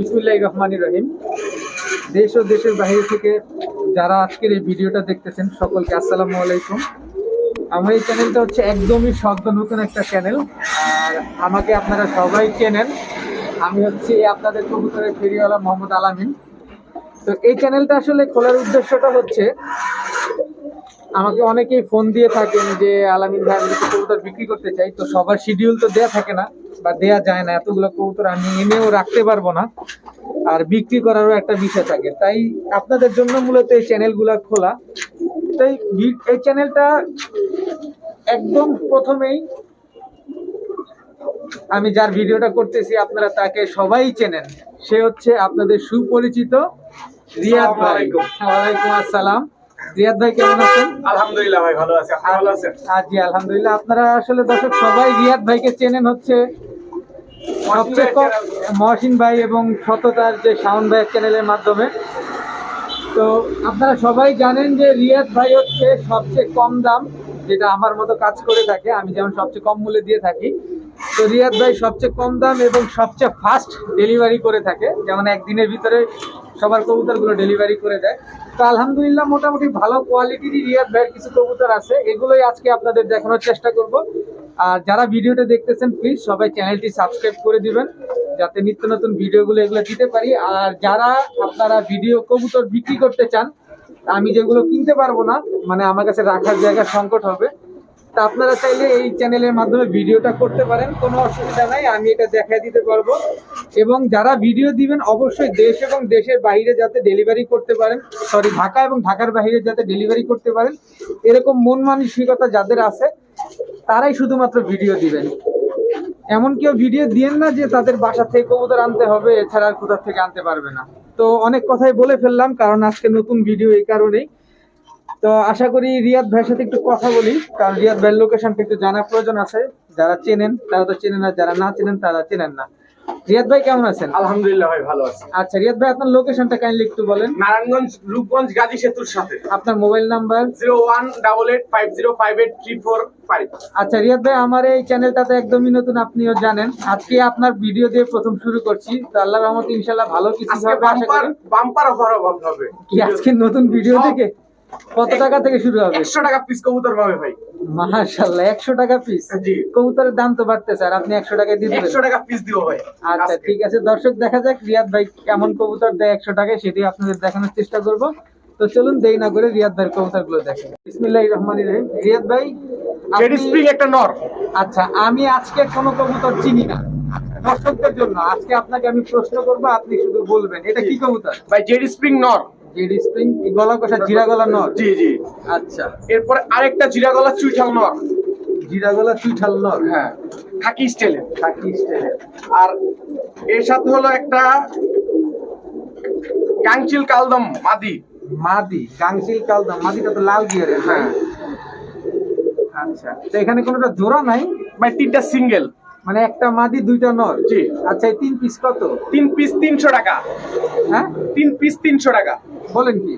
বিসমুল্লাহ রহমান রহিম। দেশ ও দেশের বাইরে থেকে যারা আজকের এই ভিডিওটা দেখতেছেন, সকলকে আসসালামু আলাইকুম। আমার এই চ্যানেলটা হচ্ছে একদমই সদ্য নতুন একটা চ্যানেল আর আমাকে আপনারা সবাই চেনেন। আমি হচ্ছে আপনাদের কবুতরের ফেরিওয়ালা মোহাম্মদ আলামিন। তো এই চ্যানেলটা আসলে খোলার উদ্দেশ্যটা হচ্ছে আমাকে অনেকেই ফোন দিয়ে থাকেন যে আলামিন ভাই আমি কবুতর বিক্রি করতে চাই। তো সবার শিডিউল তো দেয়া থাকে না বা দেয়া যায় না। এতগুলো কবুতর আমি এনেও রাখতে পারব না। আর বিক্রি করারও একটা বিষয় থাকে। তাই আপনাদের জন্য মূলত এই চ্যানেলগুলো খোলা। তাই এই চ্যানেলটা একদম প্রথমেই আমি যার ভিডিওটা করতেছি আপনারা তাকে সবাই চেনেন। সে হচ্ছে আপনাদের সুপরিচিত রিয়াদ ভাই। ওয়ালাইকুম আসসালাম। রিয়াদ ভাই কেমন আছেন? আলহামদুলিল্লাহ ভাই ভালো আছি। আপনি ভালো আছেন? জি আলহামদুলিল্লাহ। আপনারা আসলে দর্শক সবাই রিয়াদ ভাইকে চেনেন হচ্ছে সবচেয়ে কম মহসিন ভাই এবং সততার যে শাওন ভাইয়ের চ্যানেলের মাধ্যমে। তো আপনারা সবাই জানেন যে রিয়াদ ভাই হচ্ছে সবচেয়ে কম দাম যেটা আমার মতো কাজ করে থাকে। আমি যেমন সবচেয়ে কম মূল্যে দিয়ে থাকি। তো রিয়াদ ভাই সবচেয়ে কম দাম এবং সবচেয়ে ফাস্ট ডেলিভারি করে থাকে। যেমন একদিনের ভিতরে সবার কবুতরগুলো ডেলিভারি করে দেয়। আলহামদুলিল্লাহ মোটামুটি ভালো কোয়ালিটির রিয়ার ব্যাট কিছু কবুতর আছে। এগুলোই আজকে আপনাদের দেখানোর চেষ্টা করব। আর যারা ভিডিওটা দেখতেছেন প্লিজ সবাই চ্যানেলটি সাবস্ক্রাইব করে দিবেন, যাতে নিত্য নতুন ভিডিওগুলো এগুলো দিতে পারি। আর যারা আপনারা ভিডিও কবুতর বিক্রি করতে চান, আমি যেগুলো কিনতে পারব না মানে আমার কাছে রাখার জায়গা সংকট হবে তা আপনারা চাইলে এই চ্যানেলের মাধ্যমে ভিডিওটা করতে পারেন, কোনো অসুবিধা নাই, আমি এটা দেখায় দিতে পারব। এবং যারা ভিডিও দিবেন, অবশ্যই দেশ এবং দেশের বাইরে যাতে ডেলিভারি করতে পারেন সরি ঢাকা এবং ঢাকার বাইরে যাতে ডেলিভারি করতে পারেন, এরকম মন মানসিকতা যাদের আছে, তারাই শুধুমাত্র ভিডিও দিবেন। এমন কেউ ভিডিও দিয়েন না যে তাদের বাসা থেকে কবুতর আনতে হবে, এছাড়া আর কোথা থেকে আনতে পারবে না। তো অনেক কথাই বলে ফেললাম, কারণ আজকে নতুন ভিডিও এই কারণেই। তো আশা করি রিয়াদ ভাইয়ের সাথে একটু কথা বলি কারণ রিয়াদ ভাইয়ের লোকেশনটা একটু জানার প্রয়োজন আছে। যারা চেনেন তারা তো চেনেন আর যারা না চেনেন তারা চেনেন না। রিয়াদ ভাই কেমন আছেন? আলহামদুলিল্লাহ ভাই ভালো আছি। আচ্ছা রিয়াদ ভাই আপনার লোকেশনটা কাইন্ডলি একটু বলেন। নারায়ণগঞ্জ রূপগঞ্জ গাজী সেতুর সাথে। আপনার mobile number zero one double eight five zero five eight three four five. আচ্ছা রিয়াদ ভাই আমার এই চ্যানেলটাতে একদমই নতুন আপনিও জানেন। আজকে আপনার ভিডিও দিয়ে প্রথম শুরু করছি। তো আল্লাহ রহমত ইনশাল্লাহ ভালো কিছু হবে বাম্পার অফার হবে। কি আজকে নতুন ভিডিও সব। কত টাকা থেকে শুরু হবে? একশো টাকা পিস কবুতর পাবে ভাই। মাশাল্লাহ একশো টাকা পিস জি। কবুতরের দাম তো বাড়তেছে আর আপনি একশো দিয়ে একশো টাকা পিস দিব ভাই। আচ্ছা ঠিক আছে দর্শক দেখা যাক রিয়াদ ভাই কেমন কবুতর দেয় একশো টাকায় সেটি আপনাদের দেখানোর চেষ্টা করব। তো চলুন দেরি না করে রিয়াদ ভাইয়ের কবুতরগুলো দেখেন। বিসমিল্লাহ রহমান রহিম। রিয়াদ ভাই জেডি স্প্রিং একটা নর। আচ্ছা আমি আজকে কোনো কবুতর চিনি না। দর্শকদের জন্য আজকে আপনাকে আমি প্রশ্ন করব আপনি শুধু বলবেন এটা কি কবুতর? ভাই জেডি স্প্রিং নর। জেডি স্প্রিং গলা কষা জিরা গলা নর? জি জি। আচ্ছা। এরপরে আরেকটা জিরা গলা চুইঠাল নর। জিরা গলা চুইঠাল নর? হ্যাঁ খাকি স্টাইলের থাকি স্টাইলের আর এর সাথে হলো একটা গাংচিল কালদম মাদি। কালদম মাদিটা তো লাল গিয়ারের। হ্যাঁ। আচ্ছা তো এখানে কোনোটা জোড়া নাই? ভাই তিনটা সিঙ্গেল। মানে একটা মাদি দুইটা নর জি। আচ্ছা এই তিন পিস কত? তিন পিস তিনশো টাকা। হ্যাঁ? তিন পিস তিনশো টাকা। বলেন কি?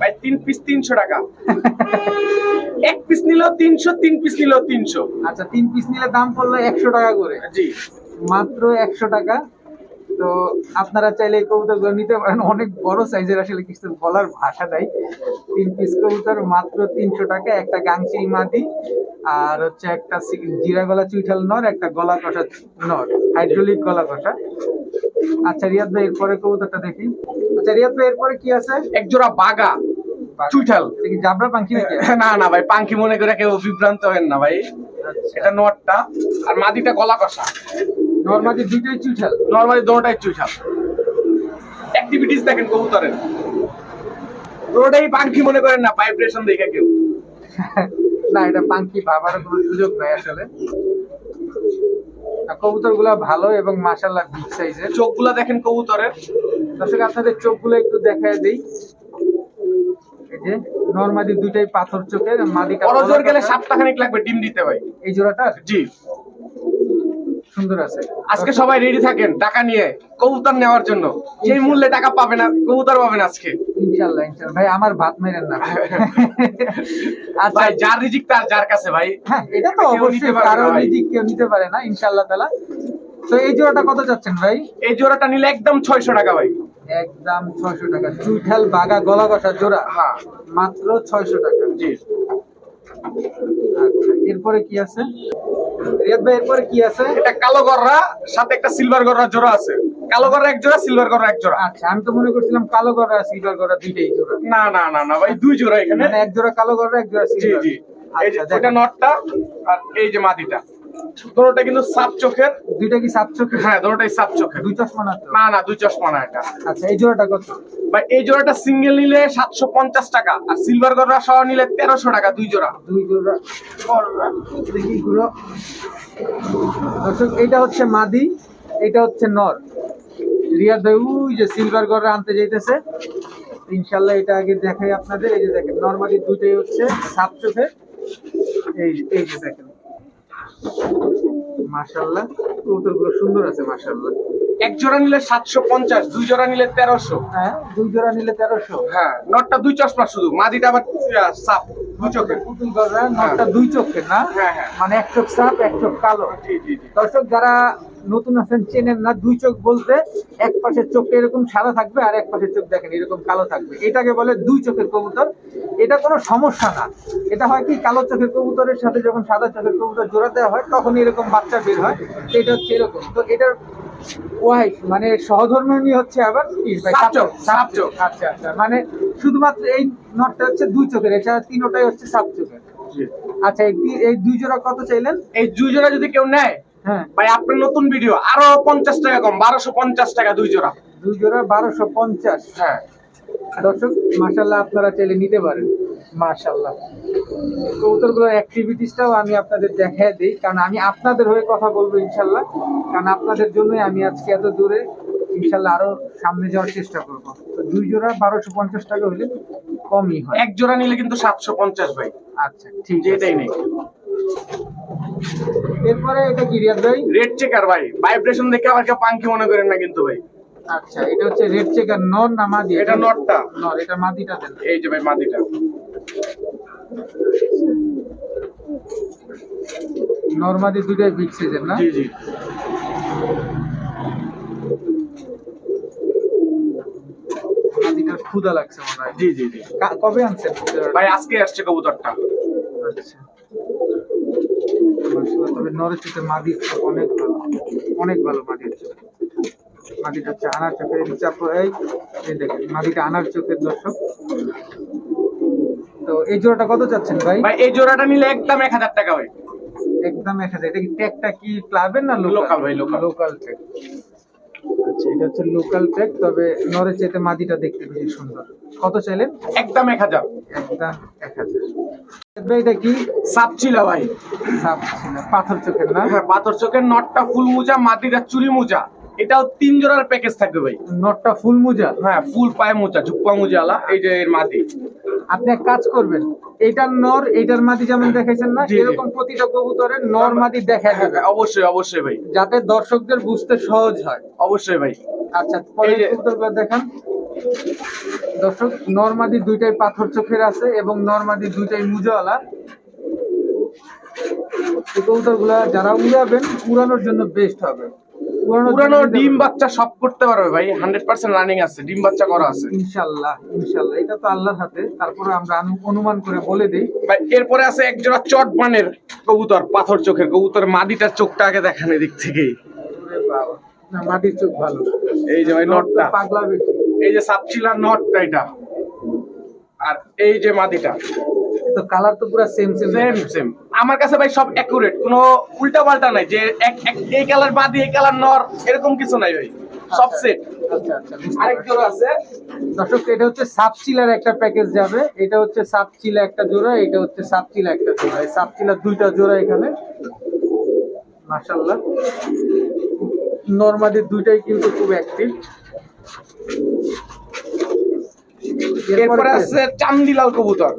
ভাই তিন পিস তিনশো টাকা। এক পিস নিলেও তিনশো তিন পিস নিলেও তিনশো। আচ্ছা তিন পিস নিলে দাম পড়ল একশো টাকা করে। জি। মাত্র একশো টাকা। তো আপনারা চাইলে এই কবুতরগুলো নিতে পারেন। অনেক বড় সাইজের আসলে কিছু বলার ভাষা নাই। তিন পিস কবুতর মাত্র তিনশো টাকা একটা গাংচিল মাদি আর হচ্ছে একটা জিরা গলা চুইঠাল নর একটা গলা কষা নর হাইড্রোলিক গলা কষা আচ্ছা রিয়াদ ভাই এরপরে কবুতরটা দেখি। আচ্ছা রিয়াদ ভাই এরপরে কি আছে? একজোড়া বাগা চুইঠাল। জাবরা পাখি না না ভাই পাঙ্কি মনে করে কেউ বিভ্রান্ত হেন না ভাই। এটা নটটা আর মাদিটা গলা কষা নর্মালি দুইটাই চুইঠাল নর্মালি চুইঠাল অ্যাক্টিভিটিস দেখেন কবুতরের। পুরোটাই পাঙ্কি মনে করেন না ভাইব্রেশন দেখে কেউ। না এটা ভাবার কোনো সুযোগ নাই আসলে। কবুতরগুলা ভালো এবং মাসাল্লাহ বিগ সাইজের চোখগুলা দেখেন কবুতরের। দর্শক আপনাদের চোখগুলো একটু দেখায় দেই। এই যে নর্মালি দুইটাই পাথর চোখের মাদিটা করজোর গেলে সপ্তাহখানিক লাগবে ডিম দিতে ভাই। এই জোড়াটা জি। সুন্দর আছে। আজকে সবাই রেডি থাকেন টাকা নিয়ে কবুতর নেওয়ার জন্য। যেই মূল্যে টাকা পাবেন কবুতর পাবেন আজকে। ইনশাল্লাহ ইনশাল্লাহ ভাই আমার ভাত মেরেন না। আচ্ছা। যার রিজিক তার যার কাছে ভাই। হ্যাঁ এটা তো অবশ্যই কারও ভাই। কেউ নিতে পারে না ইনশাল্লাহ তালা তো এই জোড়াটা কত চাচ্ছেন ভাই? এই জোড়াটা নিলে একদম ছয়শো টাকা ভাই। একদম ছয়শো টাকা। চুইঠাল বাগা গলা কষা জোড়া? হ্যাঁ। মাত্র ছয়শো টাকা। জি। আচ্ছা এরপরে কি আছে? রিয়াদ ভাই এরপরে কি আছে? এটা কালো গররা সাথে একটা সিলভার গররা জোড়া আছে। কালো গররা এক জোড়া সিলভার গররা এক জোড়া। আচ্ছা আমি তো মনে করছিলাম কালো গররা সিলভার গররা দুইটাই জোড়া। না না না না ভাই দুই জোড়া এখানে। মানে এক জোড়া কালো গররা এক জোড়া জি সিলভার জি। এই যে এটা নটটা আর এই যে মাদিটা দুটোটা কিন্তু সাপ চোখের। দুইটা কি সাত চোখে হ্যাঁ দুটোটাই সাপ চোখের। দুই চশমা না না না দুই চশমা না এটা। আচ্ছা এই জোড়াটা কত? ভাই এই জোড়াটা সিঙ্গেল নিলে সাতশো পঞ্চাশ টাকা আর সিলভার গররা সহ নিলে তেরোশো টাকা দুই জোড়া। দুই জোড়া। দেখি গুলো দর্শক এইটা হচ্ছে মাদি এটা হচ্ছে নর। রিয়াদ ভাই ওই যে সিলভার গড়া আনতে যাইতেছে। ইনশাল্লাহ এটা আগে দেখাই আপনাদের। এই যে দেখেন নর্মালি দুইটাই হচ্ছে সাত চোখে এই এই যে দেখেন। মাশাল্লাহ কবুতরগুলো সুন্দর আছে মাশাল্লাহ এক জোড়া নিলে সাতশো পঞ্চাশ দুই জোড়া নিলে তেরোশো। হ্যাঁ দুই জোড়া নিলে তেরোশো? হ্যাঁ নটটা দুই চশমা শুধু মাদিটা আবার সাপ দুই চোখের। পুতুল গড়া নটটা দুই চোখে না? হ্যাঁ, হ্যাঁ। মানে এক চোখ সাপ এক চোখ কালো। জি জি জি। দর্শক যারা নতুন আছেন চেনেন না দুই চোখ বলতে এক পাশের চোখটা এরকম সাদা থাকবে আর এক পাশের চোখ দেখেন এরকম কালো থাকবে। এটাকে বলে দুই চোখের কবুতর। এটা কোনো সমস্যা না। এটা হয় কি কালো চোখের কবুতরের সাথে যখন সাদা চোখের কবুতর জোড়া দেওয়া হয় তখন এরকম বাচ্চা বের হয়। এটা হচ্ছে এরকম। তো এটার ওয়াইফ মানে সহধর্মিনী হচ্ছে আবার? সাপ সাপ। আচ্ছা আচ্ছা। মানে শুধুমাত্র এই নটটা হচ্ছে দুই চোখের এছাড়া তিনোটাই হচ্ছে সাত চোখের আচ্ছা এই এই দুই জোড়া কত চাইলেন? এই দুই জোড়া যদি কেউ নেয় ভাই আপনার নতুন ভিডিও আরও পঞ্চাশ টাকা কম বারোশো পঞ্চাশ টাকা দুই জোড়া। দুই জোড়া বারোশো পঞ্চাশ। হ্যাঁ। দর্শক মাশাল্লাহ আপনারা চাইলে নিতে পারেন। মাশাল্লাহ কবুতরগুলোর অ্যাক্টিভিটিসটাও আমি আপনাদের দেখায় দিই কারণ আমি আপনাদের হয়ে কথা বলব ইনশাল্লাহ কারণ আপনাদের জন্যই আমি আজকে এত দূরে ইনশাল্লাহ আরও সামনে যাওয়ার চেষ্টা করব। তো দুই জোড়া বারোশো পঞ্চাশ টাকা হলে কমই হয়। এক জোড়া নিলে কিন্তু সাতশো পঞ্চাশ ভাই। আচ্ছা ঠিক আছে। এটাই নেই। এরপরে এটা কি রিয়াদ ভাই? রেড চেকার ভাই। ভাইব্রেশন দেখে আবার কেউ পাঙ্কি মনে করেন না কিন্তু ভাই। আচ্ছা এটা হচ্ছে রেড চেকার নর না মাদি? এটা নটটা নর এটা মাদিটা দেন। এই যে ভাই মাদিটা। নর মাদি দুটাই বিগ সাইজের না? জি জি। মাদিটার ক্ষুদা লাগছে মনে হয়। জি জি জি। কবে আনছেন? ভাই আজকে আসছে কবুতরটা। আচ্ছা। মাশাআল্লাহ, তবে নরেচিতে মাদি অনেক ভালো অনেক ভালো মাদি চোখ মাদিটা হচ্ছে আনার চোখের চাপ এই দেখেন মাদিটা আনার চোখের দর্শক। তো এই জোড়াটা কত চাচ্ছেন ভাই? ভাই এই জোড়াটা নিলে একদম এক হাজার টাকা ভাই। একদম এক হাজার। এটা কি ট্যাগটা কি ক্লাবের না লোকাল ভাই, লোকাল লোকাল ট্যাগ আচ্ছা এটা হচ্ছে লোকাল ট্যাগ তবে নরেচিতে মাদিটা দেখতে বেশি সুন্দর। কত চাইলেন? একদম এক হাজার। একদম এক হাজার। এটা কি? সাপ ছিল ভাই। সাপ ছিল পাথর চোখের না? হ্যাঁ পাথর চোখের নটটা ফুল মোজা মাটিটা চুরি মোজা। এটাও তিন জোড়ার প্যাকেজ থাকবে ভাই। নটটা ফুল মোজা? হ্যাঁ ফুল পায়ে মোজা ঝুপ্পা মোজা আলা এই যে এর মাটি আপনি এক কাজ করবেন এইটার নর এইটার মাদি যেমন দেখাইছেন না। এরকম প্রতিটা কবুতরের নর মাদি দেখা যাবে। অবশ্যই অবশ্যই ভাই। যাতে দর্শকদের বুঝতে সহজ হয়। অবশ্যই ভাই। আচ্ছা পরে এই যে- কবুতরগুলো দেখান। দর্শক নরমাদি দুইটাই পাথর চোখের আছে এবং নরমাদি দুইটাই মুজাওয়ালা। এই কবুতরগুলা যারা উড়াবেন উড়ানোর জন্য বেস্ট হবে। পুরানো ডিম বাচ্চা সব করতে পারবে ভাই হান্ড্রেড পার্সেন্ট রানিং আছে ডিম বাচ্চা করা আছে। ইনশাল্লাহ ইনশাল্লাহ এটা তো আল্লাহর হাতে। তারপরে আমরা অনুমান করে বলে দিই। ভাই এরপরে আছে একজোড়া চট বানের কবুতর পাথর চোখের কবুতর মাদিটার চোখটা আগে দেখান এদিক থেকেই ওরে বাবা না মাটির চোখ ভালো এই যে ভাই নটটা পাগলা এই যে সাপচিলা নটটা এটা। আর এই যে মাদিটা তো কালার তো পুরো সেম সেম সেম সেম আমার কাছে ভাই সব অ্যাকুরেট কোনো উল্টা পাল্টা নাই যে এক- এক- এই কালার বাদি এই কালার নর এরকম কিছু নাই ভাই। সব সেট আচ্ছা আচ্ছা আরেক পারছি। জোড়া আছে। দর্শক এটা হচ্ছে একটা প্যাকেজ যাবে। এটা হচ্ছে সাপচিলা একটা জোড়া এটা হচ্ছে সাপচিলা একটা জোড়া। এই সাপচিলার দুইটা জোড়া এখানে। নর্মাদি দুইটাই কিন্তু খুব অ্যাক্টিভ এরপরে আছে? চান্দিলাল কবুতর।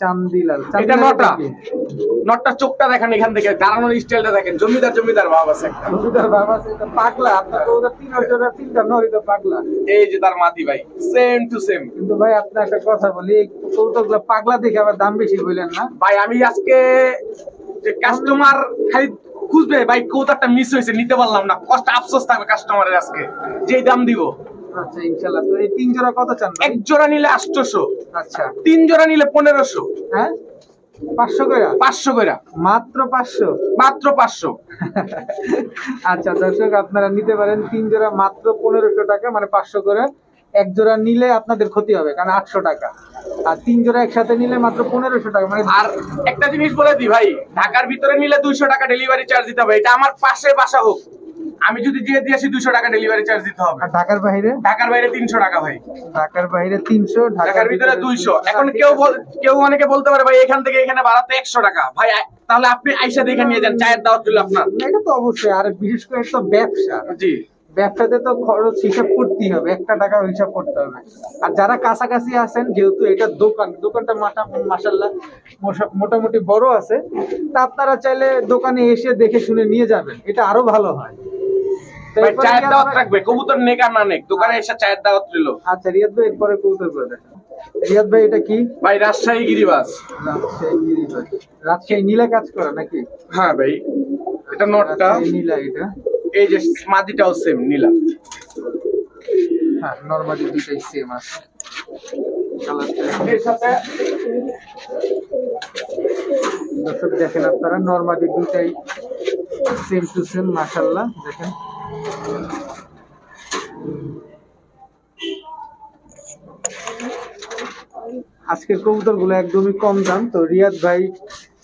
চান্দিলাল। এটা নটা। চোখটা দেখেন এখান থেকে দাঁড়ানোর স্টাইলটা দেখেন। জমিদার জমিদার ভাব আছে একটা। জমিদার বাবা আছে, এটা পাগলা। আপনার তো ওদের তিন জোড়া তিনটা নরি তো পাগলা। এই যে তার মাটি ভাই সেম টু সেম কিন্তু ভাই আপনার একটা কথা বলি কৌতুকগুলো পাগলা দেখে আবার দাম বেশি বললেন না? ভাই আমি আজকে যে কাস্টমার খালি খুঁজবে ভাই কৌতারটা মিস হয়েছে নিতে পারলাম না। কষ্ট আফসোস থাকবে কাস্টমারের আজকে। যেই দাম দিব। আচ্ছা ইনশাল্লাহ তো এই তিন জোড়া কত চান এক জোড়া নিলে আটশোশো। আচ্ছা। তিন জোড়া নিলে পনেরোশো। হ্যাঁ? পাঁচশো করে পাঁচশো করে মাত্র পাঁচশো? মাত্র পাঁচশো। আচ্ছা দর্শক আপনারা নিতে পারেন তিন জোড়া মাত্র পনেরোশো টাকা মানে পাঁচশো করে। এক জোড়া নিলে আপনাদের ক্ষতি হবে কারণ আটশো টাকা। আর তিন জোড়া একসাথে নিলে মাত্র পনেরোশো টাকা মানে আর একটা জিনিস বলে দিই ভাই ঢাকার ভিতরে নিলে দুইশো টাকা ডেলিভারি চার্জ দিতে হবে এটা আমার পাশে বাসা হোক। আমি যদি দিয়ে দিয়ে আসি দুইশো টাকা ডেলিভারি চার্জ দিতে হবে। আর ঢাকার বাইরে? ঢাকার বাইরে তিনশো টাকা ভাই। ঢাকার বাইরে তিনশো ঢাকার ভিতরে দুইশো। এখন কেউ কেউ অনেকে বলতে পারে ভাই এখান থেকে এখানে বাড়াতে একশো টাকা। ভাই তাহলে আপনি আইসা দেখে নিয়ে যান চায়ের দাওয়াত দিল আপনার। এটা তো অবশ্যই আর বিশেষ করে তো ব্যবসা। জি। ব্যবসাতে তো খরচ হিসাব করতেই হবে একটা টাকা হিসাব করতে হবে। আর যারা কাছাকাছি আছেন যেহেতু এটা দোকান দোকানটা মাসা মাসাল্লাহ মোটামুটি বড় আছে তা আপনারা চাইলে দোকানে এসে দেখে শুনে নিয়ে যাবেন এটা আরও ভালো হয়। ভাই চায়ের দাওয়াত রাখবে কবুতর নেক আর না নেক দোকানে এসে চায়ের দাওয়াত দিল আচ্ছা রিয়াদ ভাই এরপরে কবুতর করে দেখেন রিয়াদ ভাই এটা কি? ভাই রাজশাহী গিরিবাস। রাজশাহী গিরিবাজ। রাজশাহী নীলা কাজ করা নাকি? হ্যাঁ ভাই এটা নটটা। নীলা এটা। এই যে মাদিটাও সেম নীলা। হ্যাঁ নর্মালি দুটাই সেম আছে। এর সাথে দর্শক দেখেন আপনারা নর্মালি দুটাই সেম টু সেম মাশাল্লাহ দেখেন। আজকের কবুতরগুলো একদমই কম দাম। তো রিয়াদ ভাই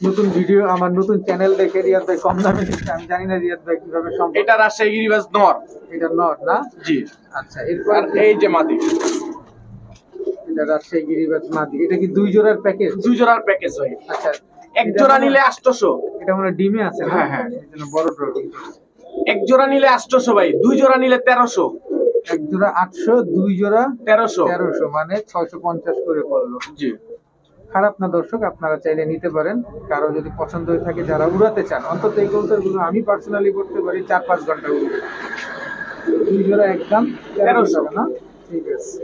নতুন ভিডিও আমার নতুন চ্যানেল দেখে রিয়াদ ভাই কম দামে দিচ্ছে আমি জানি না রিয়াদ ভাই কীভাবে সম্ভব। এটা রাজশাহী গিরিবাস নর। এটা নট না? জি। আচ্ছা এরপর এই যে মাদি। এটা রাজশাহী গিরিবাজ মাদি। এটা কি দুই জোড়ার প্যাকেজ? দুই জোড়ার প্যাকেজ ভাই। আচ্ছা এক জোড়া নিলে আটশোশো। এটা মানে ডিমে আছে হ্যাঁ, হ্যাঁ। বড় ড্র এক জোড়া নিলে আটশোশো ভাই দুই জোড়া নিলে তেরোশো। এক জোড়া আটশো দুই জোড়া তেরোশো। তেরোশো মানে ছয়শো পঞ্চাশ করে পড়ল। জি। খারাপ না দর্শক আপনারা চাইলে নিতে পারেন। কারও যদি পছন্দ হয়ে থাকে যারা উড়াতে চান অন্তত এই কৌশলগুলো আমি পার্সোনালি করতে পারি চার পাঁচ ঘণ্টা উড়বে দুই জোড়া একদম তেরোশো। না? ঠিক আছে।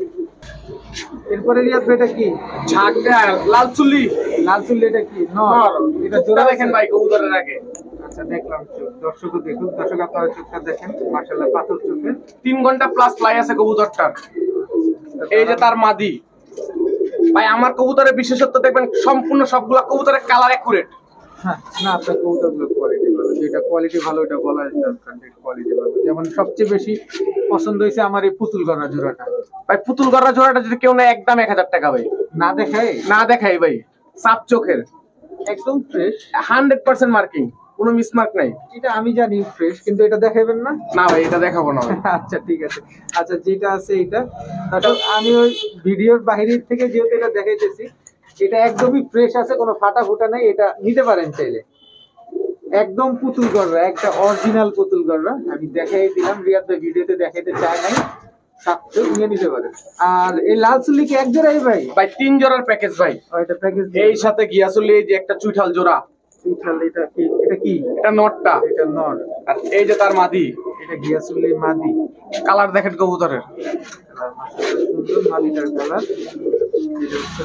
এরপরে রিয়াদ এটা কি? ঝাঁকা লাল চুল্লি লাল চুল্লি এটা কি? নর। এটা জোড়া দেখেন ভাই কবুতরের আগে। আচ্ছা দেখলাম চোখ। দর্শকও দেখুন। দর্শক আপনারা চোখটা দেখেন। মার্শাল্লাহ পাথর চোখের তিন ঘণ্টা প্লাস ফ্লাই আছে কবুতরটার। এই যে তার মাদি। ভাই আমার কবুতরের বিশেষত্ব দেখবেন সম্পূর্ণ সবগুলা কবুতরের কালার একুরেট হ্যাঁ না আপনার কবুতরগুলো কোয়ালিটি ভালো। যেটা কোয়ালিটি ভালো এটা বলা দরকার কোয়ালিটি ভালো। যেমন সবচেয়ে বেশি পছন্দ হয়েছে আমার এই পুতুল গড়া জোড়াটা। ভাই পুতুল গড়া জোড়াটা যদি কেউ নেয় একদম এক হাজার টাকা ভাই। না দেখায় না দেখাই ভাই। সাপ চোখের। একদম ফ্রেশ হান্ড্রেড পার্সেন্ট মার্কিং কোনো মিসমার্ক নাই। এটা আমি জানি ফ্রেশ কিন্তু এটা দেখাবেন না? না ভাই এটা দেখাবো না আচ্ছা ঠিক আছে। আচ্ছা যেটা আছে এটা। দর্শক আমি ওই ভিডিওর বাইরের থেকে যেহেতু এটা দেখাইতেছি এটা একদমই ফ্রেশ আছে কোনো ফাটা ফুটা নাই এটা নিতে পারেন চাইলে। একদম পুতুল গড়রা একটা অরিজিনাল পুতুল গড়রা। আমি দেখাই দিলাম রিয়াদ ভাই ভিডিওতে দেখাইতে চাই নাই নিয়ে নিতে পারেন আর এই লাল চুল্লি কি এক জোড়াই ভাই? ভাই তিন জোড়ার প্যাকেজ ভাই। এটা প্যাকেজ এই সাথে গিয়াসুলি এই যে একটা চুইঠাল জোড়া। এটা কি এটা কি? এটা নটটা এটা আর এই যে তার মাদি এটা মাদি। কালার দেখেন কবুতরের। সুন্দর মালিটার কালার এটা হচ্ছে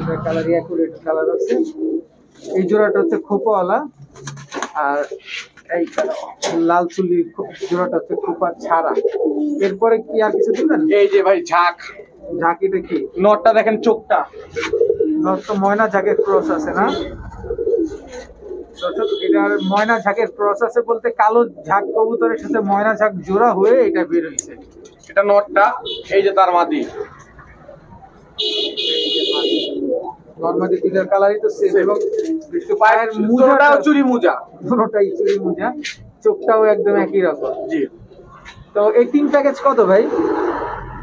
এটা কালার অ্যাকুরেট কালার আছে। এই জোড়াটা হচ্ছে খোপাওয়ালা। আর এই লাল চুলি জোড়াটা হচ্ছে খোপা ছাড়া। এরপরে কি আর কিছু দিবেন? এই যে ভাই ঝাঁক। ঝাঁকিটা কি? নটটা দেখেন চোখটা। নর তো ময়না ঝাঁকের ক্রস আছে না? দর্শক এটার ময়না ঝাঁকের আছে বলতে কালো ঝাঁক কবুতরের সাথে ময়না ঝাঁক জোড়া হয়ে এটা বের হয়েছে। এটা নটটা এই যে তার মাদি। নর্মালি দুইটার কালারই তো সেম এবং পায়ের মুজাটাও মুজাটাও চুরি মুজা। দুটোটাই চুরি মুজা। চোখটাও একদম একই রকম। জি। তো এই তিন প্যাকেজ কত ভাই?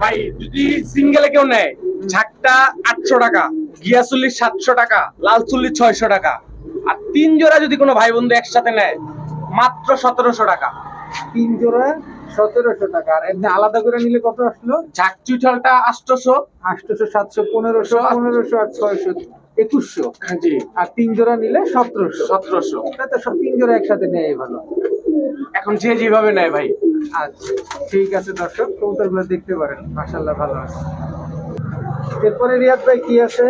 ভাই যদি সিঙ্গেলে কেউ নেয় ঝাঁকটা আটশো টাকা গিয়াসুল্লি সাতশো টাকা লাল চুল্লি ছয়শো টাকা। আর তিন জোড়া যদি কোনো ভাই বন্ধু একসাথে নেয় মাত্র সতেরোশো টাকা। তিন জোড়া সতেরোশো টাকা। আর এমনি আলাদা করে নিলে কত আসলো? ঝাঁক চুইঠালটা আটশোশো। আটশোশো সাতশো পনেরোশো পনেরোশো আর ছয়শো একুশশো। জি। আর তিন জোড়া নিলে সতেরোশো। সতেরোশো। তো সব তিন জোড়া একসাথে নেয় ভালো। এখন যে যেভাবে নেয় ভাই। আচ্ছা ঠিক আছে দর্শক কবুতরগুলো দেখতে পারেন মাসাল্লাহ ভালো আছে। এরপরে রিয়াদ ভাই কি আছে?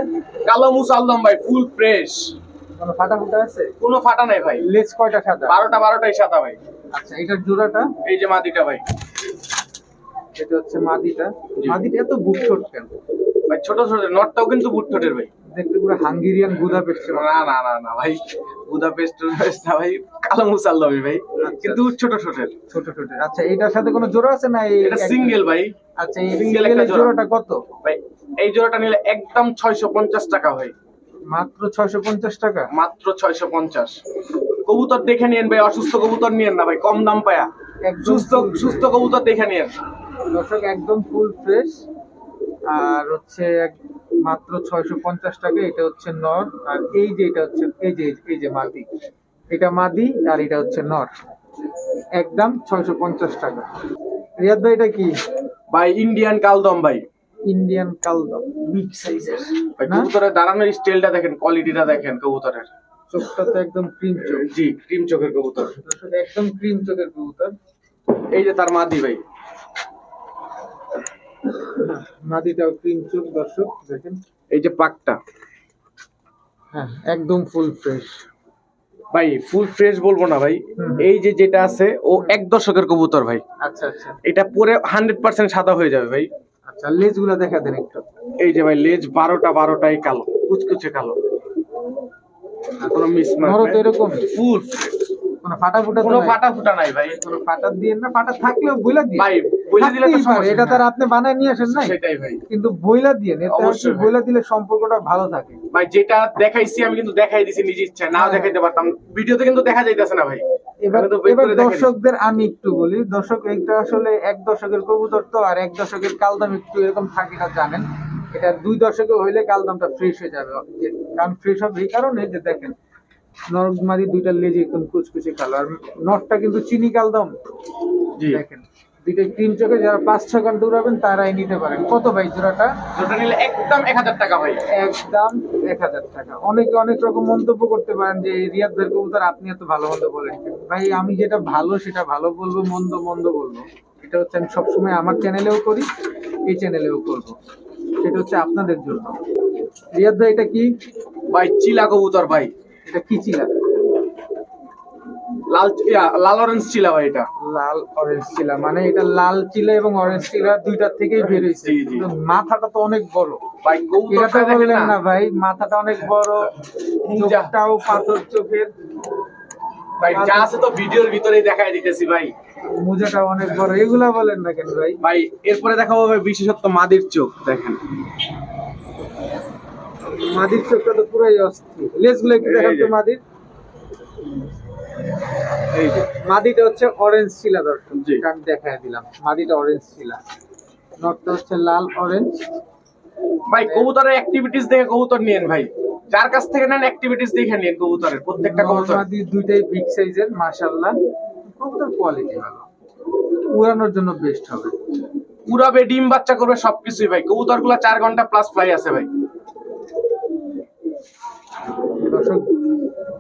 কালো মুসাল্লাম ভাই ফুল ফ্রেশ। কোনো ফাটা ফুটা আছে? কোনো ফাটা নাই ভাই। লেজ কয়টা সাদা? বারোটা বারোটাই সাদা ভাই। আচ্ছা এটার জোড়াটা? এই যে মাদিটা ভাই। এটা হচ্ছে মাদিটা। এত বুক ছোট কেন? ভাই ছোট ছোট নটটাও কিন্তু বুট ঠোঁটের ভাই। দেখতে পুরো হাঙ্গেরিয়ান গুদা পেটছে না না না না ভাই। বুদাপেস্ট না ভাই। কালো মুসাল লবি ভাই। কিন্তু ছোট ছোটের ছোট ছোট আচ্ছা এটার সাথে কোনো জোড়া আছে না এটা সিঙ্গেল ভাই। আচ্ছা এই সিঙ্গেল একটা জোড়া। জোড়াটা কত? ভাই এই জোড়াটা নিলে একদম ছয়শো পঞ্চাশ টাকা ভাই মাত্র ছয়শো পঞ্চাশ টাকা? মাত্র ছয়শো পঞ্চাশ। কবুতর দেখে নিয়েন ভাই অসুস্থ কবুতর নিয়েন না ভাই কম দাম পায়া। সুস্থ সুস্থ কবুতর দেখে নিয়েন। দর্শক একদম ফুল ফ্রেশ আর হচ্ছে এক- মাত্র ছয়শো পঞ্চাশ টাকা এটা হচ্ছে নর আর এই যে এটা হচ্ছে এই যে এই যে মাদি এটা মাদি আর এটা হচ্ছে নর একদম ছয়শো পঞ্চাশ টাকা। রিয়াদ ভাই এটা কি? ভাই ইন্ডিয়ান কালদম ভাই। ইন্ডিয়ান কালদম। বিগ সাইজের ভাই কবুতরের দাঁড়ানোর স্টাইলটা দেখেন কোয়ালিটিটা দেখেন কবুতরের। চোখটা তো একদম ক্রিম চোখ। জি ক্রিম চোখের কবুতর। একদম ক্রিম চোখের কবুতর। এই যে তার মাদি ভাই। মাদিটাও ক্রিম চোখ দর্শক দেখেন। এই যে পাকটা। হ্যাঁ একদম ফুল ফ্রেশ ভাই ফুল ফ্রেশ বলব না ভাই। এই যে যেটা আছে ও এক দশকের কবুতর ভাই। আচ্ছা আচ্ছা। এটা পরে হান্ড্রেড পার্সেন্ট সাদা হয়ে যাবে ভাই। আচ্ছা লেজগুলো দেখা দেন একটু। এই যে ভাই লেজ বারোটা বারোটাই কালো কুচকুচে কালো। কোনো মিস তো এরকম। ফুল কোনো ফাটা ফুটা কোনো ফাটা ফুটা নাই ভাই। কোনো ফাটা দিয়ে না ফাটা থাকলেও বইলা দিয়ে। ভাই দিলে তো সমস্যা এটা তার আপনি বানায় নিয়ে আসেন নাই। সেটাই ভাই। কিন্তু বইলা দিয়ে এতে অবশ্যই অবশ্যই বইলা দিলে সম্পর্কটা ভালো থাকে। ভাই যেটা দেখাইছি আমি কিন্তু দেখাই দিছি নিজ ইচ্ছা নাও হ্যাঁ। দেখাইতে পারতাম। ভিডিওতে কিন্তু দেখা যাইতেছে না ভাই। এবার। দর্শকদের আমি একটু বলি দর্শক এটা আসলে এক দশকের কবুতর তো আর এক দশকের কালদাম একটু এরকম থাকে না জানেন। এটা দুই দশকে হইলে কালদামটা ফ্রেশ হয়ে যাবে। কারণ ফ্রেশ হবে এই কারণে যে দেখেন নরমাদি দুইটা লেজ একদম কুচকুচে কালো। আর নটটা কিন্তু চিনি কালদাম দেখেন দুইটা ক্রিম চোখে যারা পাঁচ ছ ঘণ্টা উড়াবেন তারাই নিতে পারেন। কত ভাই জোড়াটা? ওটা নিলে একদম এক হাজার টাকা ভাই। একদম এক হাজার টাকা। অনেকে অনেক রকম মন্তব্য করতে পারেন যে রিয়াদ ভাইয়ের কবুতর আপনি এত ভালো মন্দ বলেন ভাই আমি যেটা ভালো সেটা ভালো বলব মন্দ মন্দ বলব। এটা হচ্ছে আমি সবসময় আমার চ্যানেলেও করি এই চ্যানেলেও করব। সেটা হচ্ছে আপনাদের জন্য। রিয়াদ ভাই এটা কি? ভাই চিলা কবুতর ভাই। এটা কি চিলা লাল লাল অরেঞ্জ চিলা ভাই এটা। লাল অরেঞ্জ চিলা মানে এটা লাল চিলা এবং অরেঞ্জ চিলা দুইটার থেকেই বের হয়েছে। মাথাটা তো অনেক বড়। ভাই এটা বললেন না। ভাই মাথাটা অনেক বড় মুজা। চোখটাও পাথর চোখের। ভাই যা আছে তো ভিডিওর ভিতরেই দেখাই দিতেছি ভাই। মোজাটা অনেক বড় এগুলা বলেন না কেন ভাই? ভাই এরপরে দেখাবো ভাই বিশেষত্ব মাদির চোখ দেখেন। মাদির চোখটা তো পুরাই অস্থির। লেজগুলো একটু যে। মাদির। মাদিটা হচ্ছে অরেঞ্জ শিলা দর্শক জি। আমি দেখায় দিলাম। মাদিটা অরেঞ্জ শিলা। নটটা হচ্ছে লাল অরেঞ্জ ভাই কবুতরের অ্যাক্টিভিটিস দেখে কবুতর নিয়েন ভাই। যার কাছ থেকে নেন অ্যাক্টিভিটিস দেখে নিন কবুতরের প্রত্যেকটা কবুতর। মাদি দুইটাই বিগ সাইজের মাশাআল্লাহ। কবুতর কোয়ালিটি ভালো। উড়ানোর জন্য বেস্ট হবে। উড়াবে ডিম বাচ্চা করবে সবকিছুই ভাই। কবুতরগুলা চার ঘণ্টা প্লাস ফ্লাই আছে ভাই। দর্শক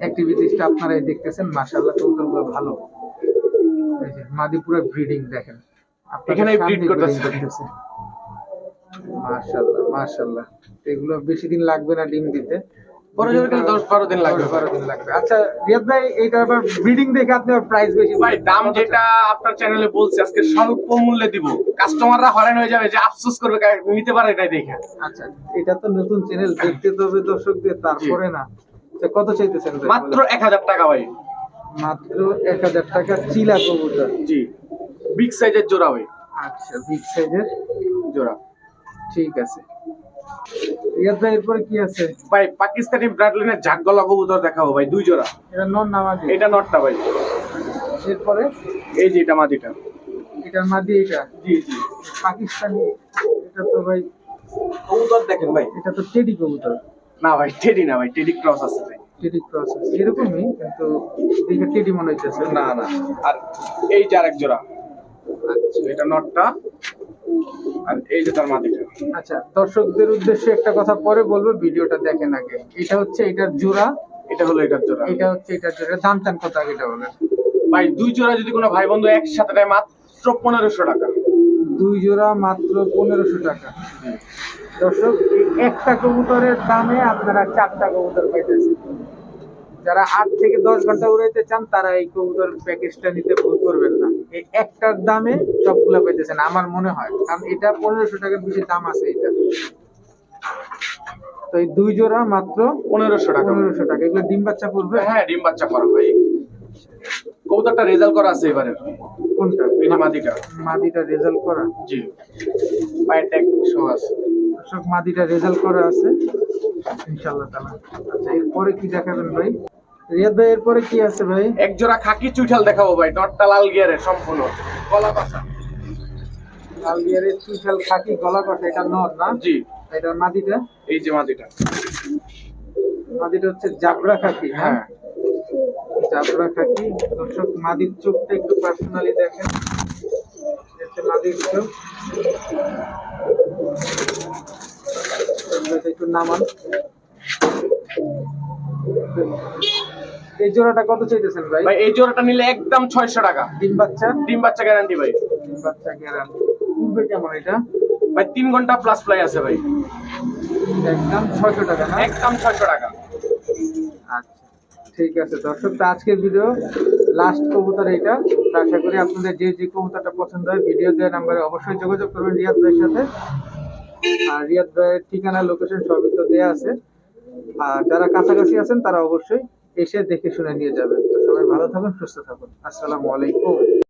অ্যাক্টিভিটিসটা আপনারাই দেখতেছেন। মাশাআল্লাহ কবুতরগুলো ভালো। এই যে মাদি পুরো ব্রিডিং দেখেন। আপনাদের এখানেই করতেছে। মাশাআল্লাহ মাশাআল্লাহ। এগুলো বেশি দিন লাগবে না ডিম দিতে। বড় জোর গেলে দশ বারো দিন লাগবে। দশ বারো দিন লাগবে। আচ্ছা রিয়াদ ভাই এইটা আবার ব্রিডিং দেখে আপনি প্রাইস বেশি ভাই দাম যেটা আপনার চ্যানেলে বলছি আজকে স্বল্প মূল্যে দিব। কাস্টমাররা হয়রান হয়ে যাবে যে আফসোস করবে নিতে পারে এটাই দেখে। আচ্ছা এটা তো নতুন চ্যানেল দেখতে তো হবে দর্শকদের তারপরে না। কত চাইতেছেন মাত্র এক হাজার টাকা ভাই। মাত্র এক হাজার টাকা চিলা কবুতর। জি। বিগ সাইজের জোড়া ভাই। আচ্ছা বিগ সাইজের জোড়া। ঠিক আছে। ভাই এরপরে কি আছে? ভাই পাকিস্তানি ব্রাডলাইনের ঝাক গলা কবুতর দেখাবো ভাই দুই জোড়া। এটা নন নামাজি এটা নটটা ভাই। এরপরে? এই যে এটা মাদিটা এটার মাদি এটা? জি জি। পাকিস্তানি? এটা তো ভাই কবুতর দেখেন ভাই। এটা তো টেডি কবুতর। না ভাই টেডি না ভাই টেডি ক্রস আছে ভাই। টেডি ক্রস আছে। এরকমই কিন্তু দেখে টেডি মনে হইতেছে। না না। আর এই যে আরেক জোড়া। আচ্ছা। এটা নটটা। আর এই যে তার মাদিটা আচ্ছা দর্শকদের উদ্দেশ্যে একটা কথা পরে বলব ভিডিওটা দেখেন আগে। এটা হচ্ছে এটার জোড়া। এটা হলো এটার জোড়া। এটা হচ্ছে এটার জোড়া। দাম চান কত আগে এটা বলেন? ভাই দুই জোড়া যদি কোনো ভাই বন্ধু একসাথে নেয় মাত্র পনেরোশো টাকা। দুই জোড়া মাত্র পনেরোশো টাকা। দর্শক একটা কবুতরের দামে আপনারা চারটা কবুতর পাইতেছেন। যারা আট থেকে দশ ঘণ্টা উড়াইতে চান তারা এই কবুতর প্যাকেজটা নিতে ভুল করবেন না। এই একটার দামে সবগুলা পাইতেছেন আমার মনে হয়। কারণ এটা পনেরোশো টাকার বেশি দাম আছে এটা। তো এই দুই জোড়া মাত্র পনেরোশো টাকা। পনেরোশো টাকা। এগুলো ডিম বাচ্চা করবে হ্যাঁ ডিম বাচ্চা করা ভাই। কবুতরটা রেজাল্ট করা আছে এবারে। কোনটা? মাদিটা। মাদিটা রেজাল্ট করা? জি। পায়ের ট্যাগ সহ আছে। দর্শক মাদিটা রেজাল্ট করা আছে। ইনশাল্লাহ তালা। আচ্ছা এরপরে কি দেখাবেন ভাই? রিয়াদ ভাই এরপরে কি আছে ভাই? এক জোড়া খাকি চুইঠাল দেখাবো ভাই নটটা লাল গিয়ারের সম্পূর্ণ। গলা পাশা লাল গিয়ারের চুইশাল খাকি গলা কষা এটা নর না? জি। এটা মাদিটা? এই যে মাদিটা। মাদিটা হচ্ছে জাবরা খাকি হ্যাঁ? হ্যাঁ। জাবরা খাকি। দর্শক মাদির চোখটা একটু পার্সোনালি দেখেন। হচ্ছে মাদির চোখ। একটু নামান। এই জোড়াটা কত চাইতেছেন ভাই? ভাই এই জোড়াটা নিলে একদম ছয়শো টাকা। ডিম বাচ্চা? ডিম বাচ্চা গ্যারান্টি ভাই। ডিম বাচ্চা গ্যারান পূর্বে কেমন এটা? ভাই তিন ঘণ্টা প্লাস প্লাই আছে ভাই। একদম ছয়শো টাকা না? একদম ছয়শো টাকা। আচ্ছা ঠিক আছে দর্শক তো আজকের ভিডিও লাস্ট কবুতর এইটা আশা করি আপনাদের যে যে কবুতরটা পছন্দ হয় ভিডিও দেওয়ার নাম্বারে অবশ্যই যোগাযোগ করবেন রিয়াদ ভাইয়ের সাথে। আর রিয়াদ ভাইয়ের ঠিকানা লোকেশন সবই তো দেওয়া আছে। আর যারা কাছাকাছি আছেন, তারা অবশ্যই এসে দেখে শুনে নিয়ে যাবেন। তো সবাই ভালো থাকুন, সুস্থ থাকুন। আসসালামু আলাইকুম।